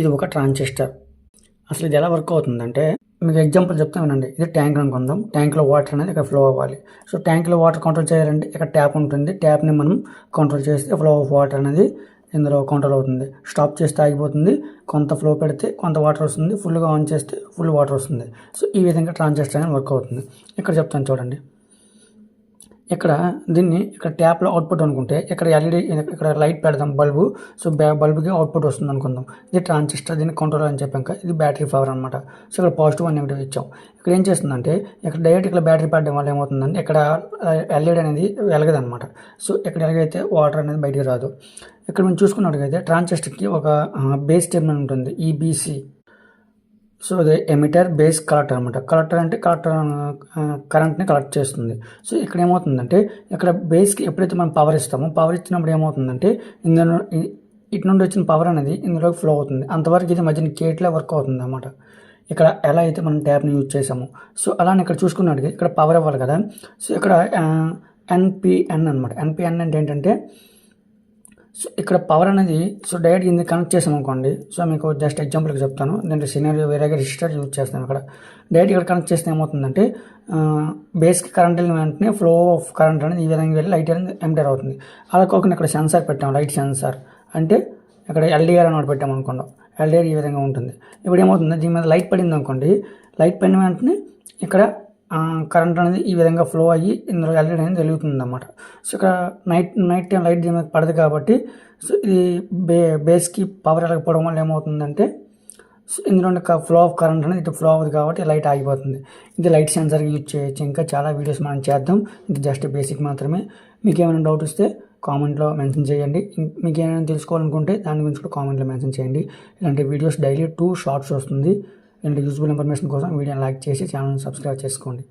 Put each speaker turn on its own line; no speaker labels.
ఇది ఒక ట్రాన్సిస్టర్. అసలు ఇది ఎలా వర్క్ అవుతుందంటే మీకు ఎగ్జాంపుల్ చెప్తా వినండి. ఇది ట్యాంక్ అనుకుందాం ట్యాంక్లో వాటర్ అనేది ఇక్కడ ఫ్లో అవ్వాలి. సో ట్యాంక్లో వాటర్ కంట్రోల్ చేయాలంటే ఇక్కడ ట్యాప్ ఉంటుంది. ట్యాప్ని మనం కంట్రోల్ చేస్తే ఫ్లో ఆఫ్ వాటర్ అనేది ఇందులో కంట్రోల్ అవుతుంది. స్టాప్ చేస్తే ఆగిపోతుంది. కొంత ఫ్లో పెడితే కొంత వాటర్ వస్తుంది. ఫుల్గా ఆన్ చేస్తే ఫుల్ వాటర్ వస్తుంది. సో ఈ విధంగా ట్రాన్సిస్టర్ అనేది వర్క్ అవుతుంది. ఇక్కడ చెప్తాను చూడండి. ఇక్కడ దీన్ని ఇక్కడ ట్యాప్లో అవుట్పుట్ అనుకుంటే ఇక్కడ ఎల్ఈడి ఇక్కడ లైట్ పెడదాం బల్బు సో బల్బుకి అవుట్పుట్ వస్తుంది అనుకుందాం. ఇది ట్రాన్సిస్టర్ దీన్ని కంట్రోల్ అని చెప్పాక ఇది బ్యాటరీ పవర్ అనమాట సో ఇక్కడ పాజిటివ్ అని నెగిటివ్ ఇచ్చాం. ఇక్కడ ఏం చేస్తుందంటే ఇక్కడ డైరెక్ట్ ఇక్కడ బ్యాటరీ పెట్టడం వల్ల ఏమవుతుందంటే ఇక్కడ ఎల్ఈడి అనేది వెలగదనమాట సో ఇక్కడ ఎలాగైతే వాటర్ అనేది బయటికి రాదు. ఇక్కడ మనం చూసుకున్నట్టుగైతే ట్రాన్సిస్టర్కి ఒక బేస్ టెర్మినల్ ఉంటుంది ఈబీసీ సో ఇది ఎమిటర్ బేస్ కలెక్టర్ అనమాట. కలెక్టర్ అంటే కలెక్టర్ కరెంట్ని కలెక్ట్ చేస్తుంది. సో ఇక్కడ ఏమవుతుందంటే ఇక్కడ బేస్కి ఎప్పుడైతే మనం పవర్ ఇస్తామో పవర్ ఇచ్చినప్పుడు ఏమవుతుందంటే ఇందులో ఇటు నుండి వచ్చిన పవర్ అనేది ఇందులోకి ఫ్లో అవుతుంది. అంతవరకు ఇది మధ్యన కేట్లా వర్క్ అవుతుంది అనమాట. ఇక్కడ ఎలా అయితే మనం ట్యాప్ని యూజ్ చేసామో సో అలానే ఇక్కడ చూసుకున్నట్టుగా ఇక్కడ పవర్ ఇవ్వాలి కదా. సో ఇక్కడ ఎన్పిఎన్ అనమాట. ఎన్పిఎన్ అంటే ఏంటంటే సో ఇక్కడ పవర్ అనేది సో డైరెక్ట్ ఇది కనెక్ట్ చేసాం అనుకోండి. సో మీకు జస్ట్ ఎగ్జాంపుల్కి చెప్తాను. దీంట్లో సినారియో వేరేగా రిజిస్టర్ యూజ్ చేస్తాను ఇక్కడ. డైరెక్ట్ ఇక్కడ కనెక్ట్ చేస్తే ఏమవుతుందంటే బేస్కి కరెంట్ వెళ్ళిన వెంటనే ఫ్లో ఆఫ్ కరెంట్ అనేది ఈ విధంగా వెళ్ళి లైట్ అనేది ఎంటర్ అవుతుంది. అలా కాకుండా ఇక్కడ సెన్సార్ పెట్టాం లైట్ సెన్సార్ అంటే ఇక్కడ ఎల్డిఆర్ అని ఒకటి పెట్టాం అనుకోండి. ఎల్డిఆర్ ఈ విధంగా ఉంటుంది. ఇప్పుడు ఏమవుతుంది? దీని మీద లైట్ పడింది అనుకోండి. లైట్ పడిన వెంటనే ఇక్కడ కరెంట్ అనేది ఈ విధంగా ఫ్లో అయ్యి ఇందులో ఎల్ఈడి అనేది వెలుగుతుంది అన్నమాట సో ఇక్కడ నైట్ నైట్ టైం లైట్ దీని పడదు కాబట్టి సో ఇది బే బేస్కి పవర్ వెళ్ళకపోవడం వల్ల ఏమవుతుందంటే సో ఇందులో ఫ్లో ఆఫ్ కరెంట్ అనేది ఇటు ఫ్లో అవ్వదు కాబట్టి లైట్ ఆగిపోతుంది. ఇది లైట్ సెన్సర్ యూజ్ చేయొచ్చు. ఇంకా చాలా వీడియోస్ మనం చేద్దాం. ఇది జస్ట్ బేసిక్ మాత్రమే. మీకు ఏమైనా డౌట్ వస్తే కామెంట్లో మెన్షన్ చేయండి. మీకు ఏమైనా తెలుసుకోవాలనుకుంటే దాని గురించి కూడా కామెంట్లో మెన్షన్ చేయండి. ఇలాంటి వీడియోస్ డైలీ టూ షార్ట్స్ వస్తుంది. ఇలాంటి యూస్ఫుల్ ఇన్ఫర్మేషన్ కోసం వీడియోని లైక్ చేసి ఛానల్ని సబ్స్క్రైబ్ చేసుకోండి.